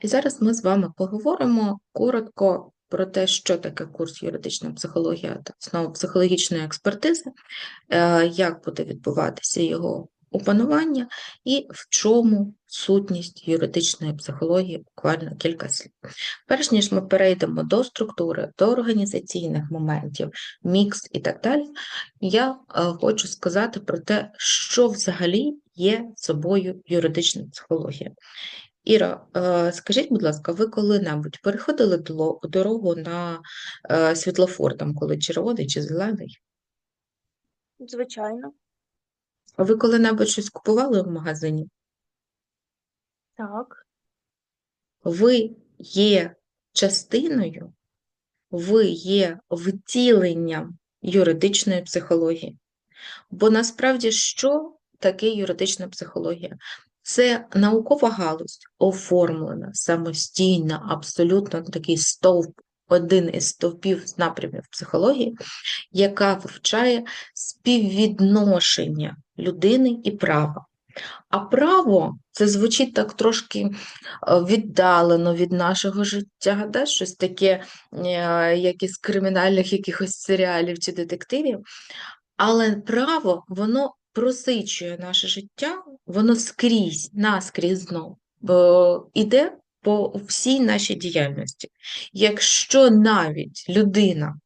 І зараз ми з вами поговоримо коротко про те, що таке курс юридична психологія та основа психологічної експертизи, е, як буде відбуватися його опанування і в чому сутність юридичної психології, буквально кілька слів. Перш ніж ми перейдемо до структури, до організаційних моментів, мікс і так далі, я е, хочу сказати про те, що взагалі є собою юридична психологія. Іра, е, скажіть, будь ласка, ви коли-небудь переходили дорогу на е, світлофор, там, коли червоний чи зелений? Звичайно, А Ви коли-небудь щось купували в магазині? так, Ви є частиною, ви є втіленням юридичної психології. Бо насправді що таке юридична психологія? Це наукова галузь, оформлена самостійно, абсолютно такий стовп, один із стовпів напрямів психології, яка вивчає співвідношення людини і права. А право це звучить так трошки е, віддалено від нашого життя, да? щось таке, е, як із кримінальних якихось серіалів чи детективів. Але право, воно просичує наше життя, воно скрізь, наскрізь знов йде по всій нашій діяльності. Якщо навіть людина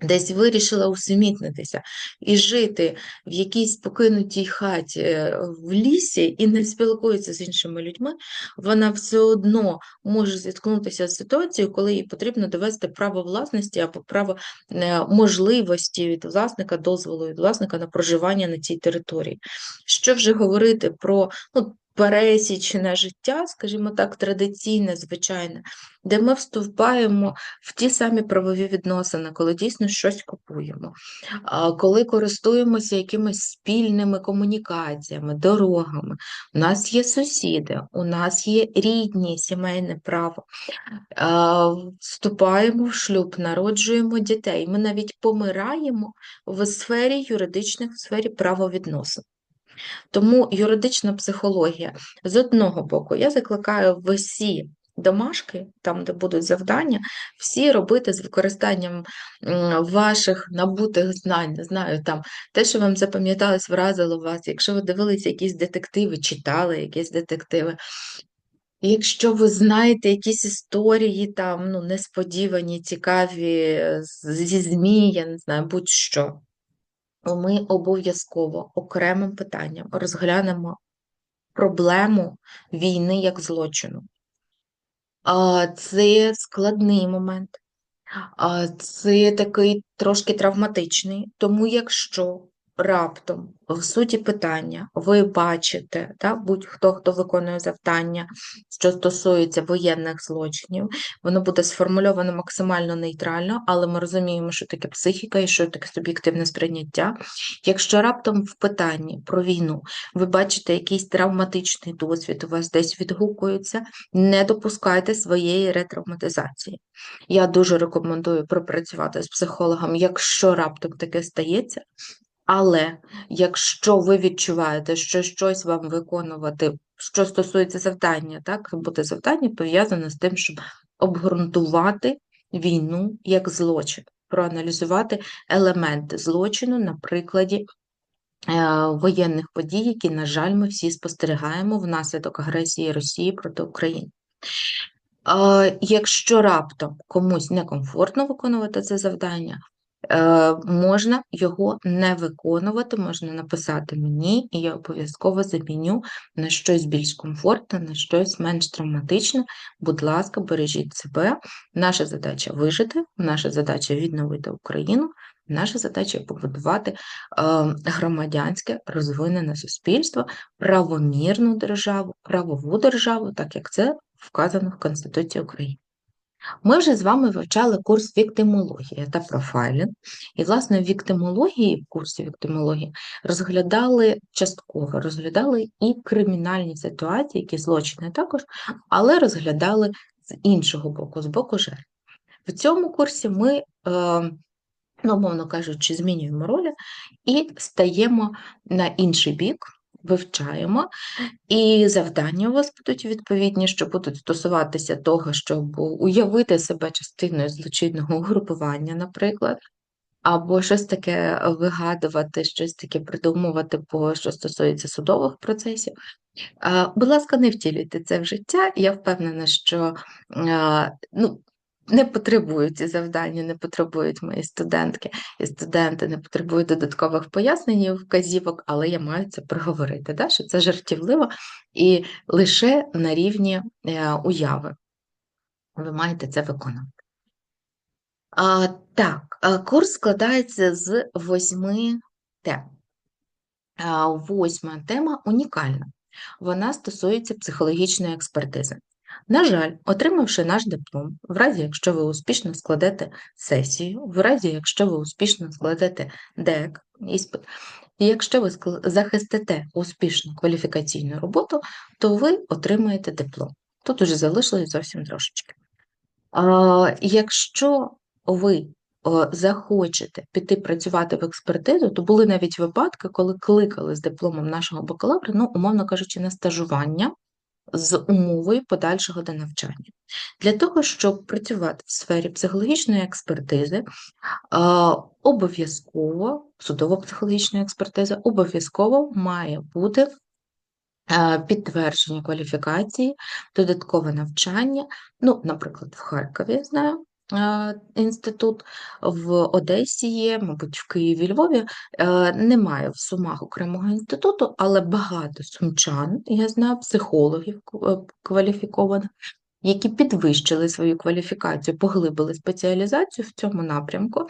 десь вирішила усамітнитися і жити в якійсь покинутій хаті е, в лісі і не спілкується з іншими людьми, вона все одно може зіткнутися з ситуацією, коли їй потрібно довести право власності або право е, можливості від власника, дозволу від власника на проживання на цій території. Що вже говорити про ну, пересічне життя, скажімо так, традиційне, звичайне, де ми вступаємо в ті самі правові відносини, коли дійсно щось купуємо, коли користуємося якимись спільними комунікаціями, дорогами. У нас є сусіди, у нас є рідні, сімейне право. Вступаємо в шлюб, народжуємо дітей. Ми навіть помираємо в сфері юридичних, в сфері правовідносин. Тому юридична психологія. З одного боку, я закликаю всі домашки, там, де будуть завдання, всі робити з використанням ваших набутих знань, не знаю, там те, що вам запам'яталось, вразило вас, якщо ви дивилися якісь детективи, читали якісь детективи. Якщо ви знаєте якісь історії там ну, несподівані, цікаві, зі ЗМІ, я не знаю, будь-що, ми обов'язково окремим питанням розглянемо проблему війни як злочину. Це складний момент, це такий трошки травматичний, тому якщо раптом в суті питання ви бачите, та, будь-хто, хто виконує завдання, що стосується воєнних злочинів, воно буде сформульовано максимально нейтрально, але ми розуміємо, що таке психіка і що таке суб'єктивне сприйняття. Якщо раптом в питанні про війну ви бачите якийсь травматичний досвід, у вас десь відгукується, не допускайте своєї ретравматизації. Я дуже рекомендую пропрацювати з психологом, якщо раптом таке стається. Але якщо ви відчуваєте, що щось вам виконувати, що стосується завдання, так, буде завдання пов'язане з тим, щоб обґрунтувати війну як злочин, проаналізувати елементи злочину на прикладі е, воєнних подій, які, на жаль, ми всі спостерігаємо внаслідок агресії Росії проти України. Е, Якщо раптом комусь некомфортно виконувати це завдання, можна його не виконувати, можна написати мені, і я обов'язково заміню на щось більш комфортне, на щось менш травматичне. Будь ласка, бережіть себе. Наша задача вижити, наша задача відновити Україну, наша задача побудувати е, громадянське розвинене суспільство, правомірну державу, правову державу, так як це вказано в Конституції України. Ми вже з вами вивчали курс віктимологія та профайлінг. І, власне, в віктимології, в курсі віктимології розглядали частково, розглядали і кримінальні ситуації, які злочини також, але розглядали з іншого боку, з боку жертв. В цьому курсі ми, е, ну, мовно кажучи, змінюємо ролі і стаємо на інший бік, вивчаємо, і завдання у вас будуть відповідні, що будуть стосуватися того, щоб уявити себе частиною злочинного угрупування, наприклад, або щось таке вигадувати, щось таке придумувати, по що стосується судових процесів. Будь ласка, не втілюйте це в життя. Я впевнена, що ну, не потребують ці завдання, не потребують мої студентки і студенти, не потребують додаткових пояснень і вказівок, але я маю це проговорити, да? що це жартівливо і лише на рівні е, уяви. Ви маєте це виконувати. А, Так, курс складається з восьми тем. Восьма тема унікальна. Вона стосується психологічної експертизи. На жаль, отримавши наш диплом, в разі, якщо ви успішно складете сесію, в разі, якщо ви успішно складете ДЕК, іспит, і якщо ви захистите успішну кваліфікаційну роботу, то ви отримаєте диплом. Тут уже залишилось зовсім трошечки. А, Якщо ви захочете піти працювати в експертизу, то були навіть випадки, коли кликали з дипломом нашого бакалавра, ну, умовно кажучи, на стажування з умовою подальшого до навчання. Для того, щоб працювати в сфері психологічної експертизи, обов'язково судово-психологічної експертизи, обов'язково має бути підтвердження кваліфікації, додаткове навчання. Ну, наприклад, в Харкові я знаю, інститут в Одесі є, мабуть, в Києві, Львові. Е, немає в Сумах окремого інституту, але багато сумчан, я знаю, психологів е, кваліфікованих, які підвищили свою кваліфікацію, поглибили спеціалізацію в цьому напрямку,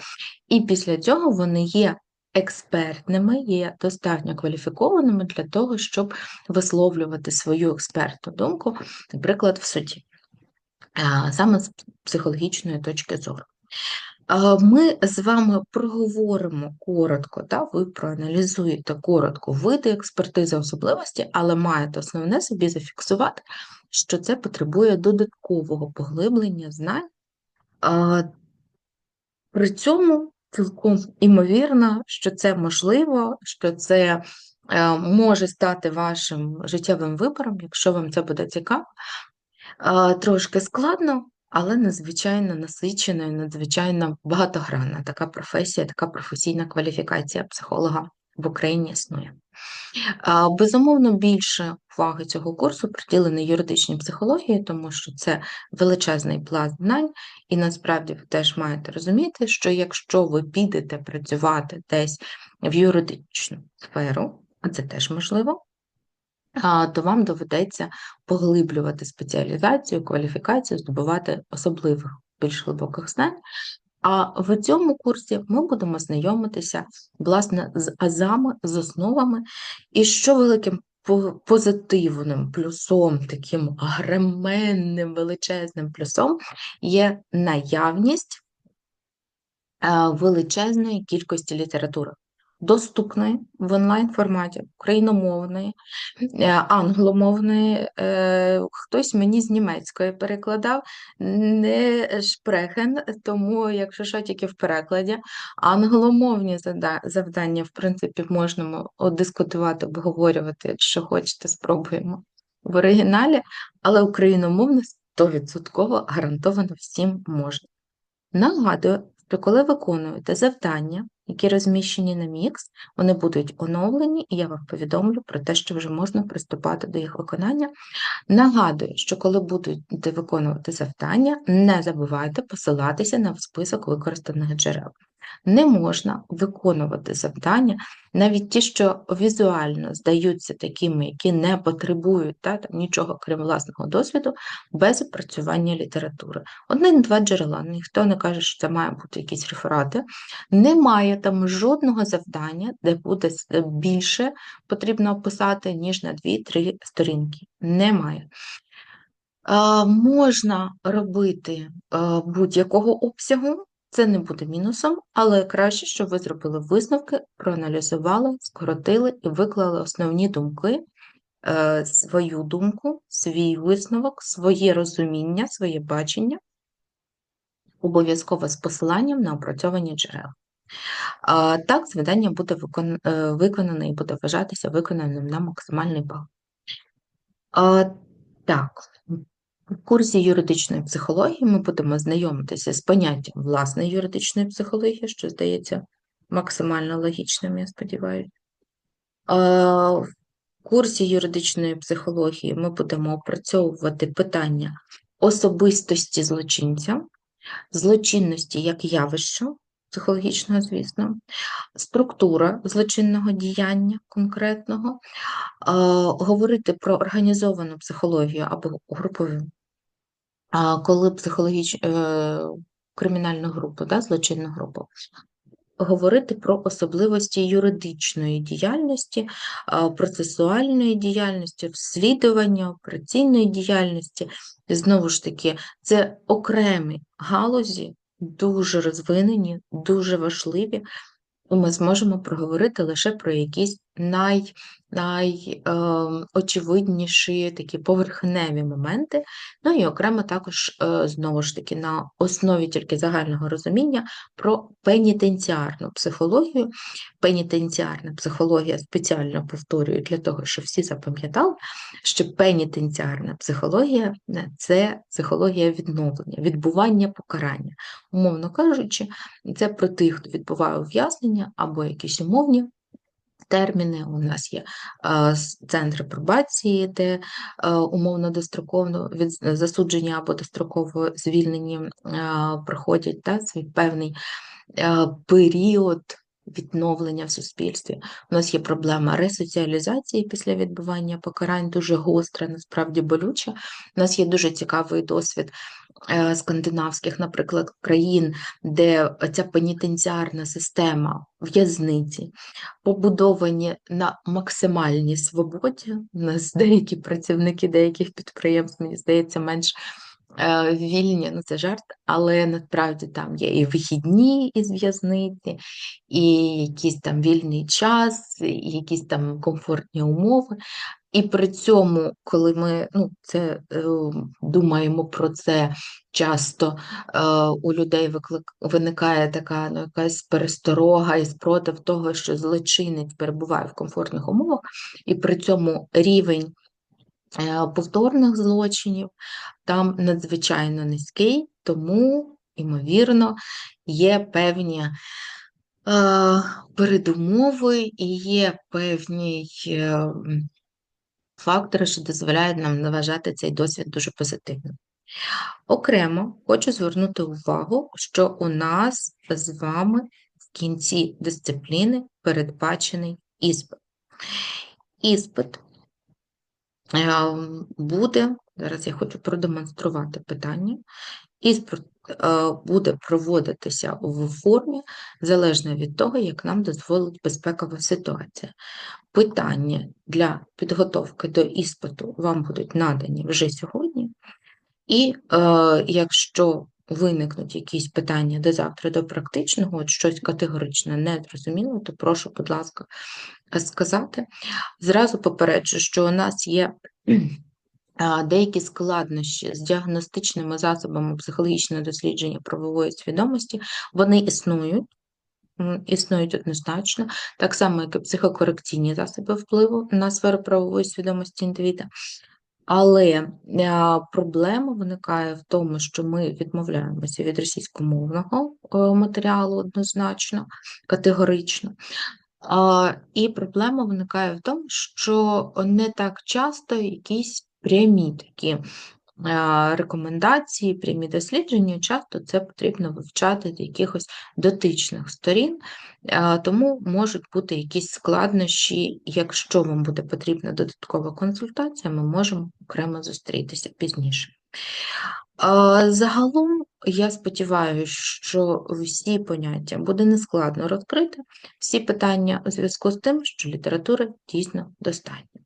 і після цього вони є. Експертними є достатньо кваліфікованими для того, щоб висловлювати свою експертну думку, наприклад, в суді саме з психологічної точки зору. Ми з вами проговоримо коротко, та, ви проаналізуєте коротко види експертизи особливості, але маєте основне собі зафіксувати, що це потребує додаткового поглиблення знань. При цьому цілком імовірно, що це можливо, що це е, може стати вашим життєвим вибором, якщо вам це буде цікаво, Трошки складно, але надзвичайно насичена і надзвичайно багатогранна така професія, така професійна кваліфікація психолога в Україні існує. Безумовно, більше уваги цього курсу приділено юридичній психології, тому що це величезний пласт знань, і насправді ви теж маєте розуміти, що якщо ви підете працювати десь в юридичну сферу, а це теж можливо, то вам доведеться поглиблювати спеціалізацію, кваліфікацію, здобувати особливих більш глибоких знань. А в цьому курсі ми будемо знайомитися власне з азами, з основами, і що великим позитивним плюсом, таким агременним величезним плюсом є наявність величезної кількості літератури доступної в онлайн-форматі, україномовної, е, англомовної, е, хтось мені з німецької перекладав, не шпрехен, тому, якщо що, тільки в перекладі, англомовні завдання, в принципі, можна дискутувати, обговорювати, що хочете, спробуємо в оригіналі, але україномовне 100% гарантовано всім можна. Нагадую, що коли виконуєте завдання, які розміщені на мікс, вони будуть оновлені, і я вам повідомлю про те, що вже можна приступати до їх виконання. Нагадую, що коли будете виконувати завдання, не забувайте посилатися на список використаних джерел. Не можна виконувати завдання, навіть ті, що візуально здаються такими, які не потребують та, там, нічого крім власного досвіду, без опрацювання літератури. Один-два джерела, ніхто не каже, що це має бути якісь реферати. Немає там жодного завдання, де буде більше потрібно описати, ніж на 2-3 сторінки. Немає. Можна робити будь-якого обсягу, це не буде мінусом, але краще, щоб ви зробили висновки, проаналізували, скоротили і виклали основні думки, е, свою думку, свій висновок, своє розуміння, своє бачення, обов'язково з посиланням на опрацьовані джерела. Так, завдання буде е, виконане і буде вважатися виконаним на максимальний бал. Так, в курсі юридичної психології ми будемо знайомитися з поняттям власної юридичної психології, що здається максимально логічним, я сподіваюся. В курсі юридичної психології ми будемо опрацьовувати питання особистості злочинця, злочинності як явища, психологічного, звісно, структура злочинного діяння конкретного, говорити про організовану психологію або групову, коли психологіч... Е, кримінальну групу, да, злочинну групу, говорити про особливості юридичної діяльності, процесуальної діяльності, розслідування, операційної діяльності. Знову ж таки, це окремі галузі, дуже розвинені, дуже важливі, і ми зможемо проговорити лише про якісь най, найочевидніші ем, такі поверхневі моменти, ну і окремо також, е, знову ж таки, на основі тільки загального розуміння про пенітенціарну психологію. Пенітенціарна психологія спеціально повторюю для того, щоб всі запам'ятали, що пенітенціарна психологія це психологія відновлення, відбування покарання. Умовно кажучи, це про тих, хто відбуває ув'язнення або якісь умовні терміни. У нас є центри пробації, де умовно достроково від засудження або достроково звільнені проходять та, свій певний період. Відновлення в суспільстві. У нас є проблема ресоціалізації після відбування покарань, дуже гостра, насправді болюча. У нас є дуже цікавий досвід Е, скандинавських, наприклад, країн, де ця пенітенціарна система в'язниці побудовані на максимальній свободі. У нас деякі працівники деяких підприємств, мені здається, менш вільні, ну це жарт, але насправді там є і вихідні із в'язниці, і якийсь там вільний час, і якісь там комфортні умови. І при цьому, коли ми ну, це е, думаємо про це часто, е, у людей виникає така ну, якась пересторога і спротив того, що злочинець перебуває в комфортних умовах, і при цьому рівень е, повторних злочинів там надзвичайно низький, тому, ймовірно, є певні. Е, передумови і є певні е, фактори, що дозволяють нам вважати цей досвід дуже позитивним. Окремо хочу звернути увагу, що у нас з вами в кінці дисципліни передбачений іспит. Іспит е, буде, зараз я хочу продемонструвати питання. Іспит е, буде проводитися в формі, залежно від того, як нам дозволить безпекова ситуація. Питання для підготовки до іспиту вам будуть надані вже сьогодні, і е, якщо виникнуть якісь питання до завтра до практичного, от щось категорично не зрозуміло, то прошу, будь ласка, сказати. Зразу попереджу, що у нас є деякі складнощі з діагностичними засобами психологічного дослідження правової свідомості, вони існують. Існують однозначно, так само, як і психокорекційні засоби впливу на сферу правової свідомості індивіда. Але проблема виникає в тому, що ми відмовляємося від російськомовного е, матеріалу однозначно, категорично. І проблема виникає в тому, що не так часто якісь прямі такі рекомендації, прямі дослідження, часто це потрібно вивчати з якихось дотичних сторін, тому можуть бути якісь складнощі, якщо вам буде потрібна додаткова консультація, ми можемо окремо зустрітися пізніше. Загалом, я сподіваюся, що всі поняття буде нескладно розкрити, всі питання у зв'язку з тим, що літератури дійсно достатньо.